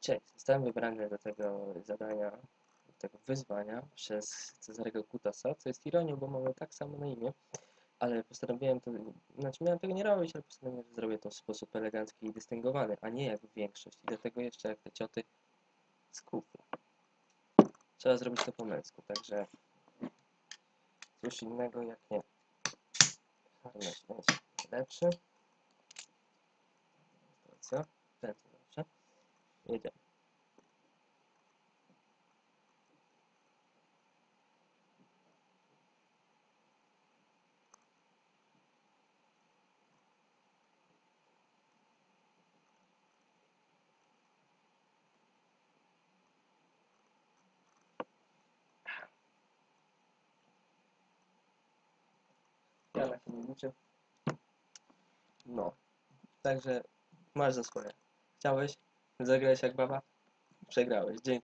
Cześć, zostałem wybrany do tego zadania, do tego wyzwania przez Cezarego Kutasa, co jest ironią, bo mamy tak samo na imię, ale postanowiłem to, znaczy miałem tego nie robić, ale postanowiłem, że zrobię to w sposób elegancki i dystyngowany, a nie jak większość. I do tego jeszcze jak te cioty z kufla. Trzeba zrobić to po męsku, także cóż innego jak nie. Harnaś będzie lepszy. Ten co lepszy. Jedziemy. Ja na chwilę liczę. No. Także masz za swoje. Chciałeś? Zagrałeś jak baba? Przegrałeś. Dzięki.